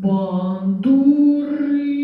бандури.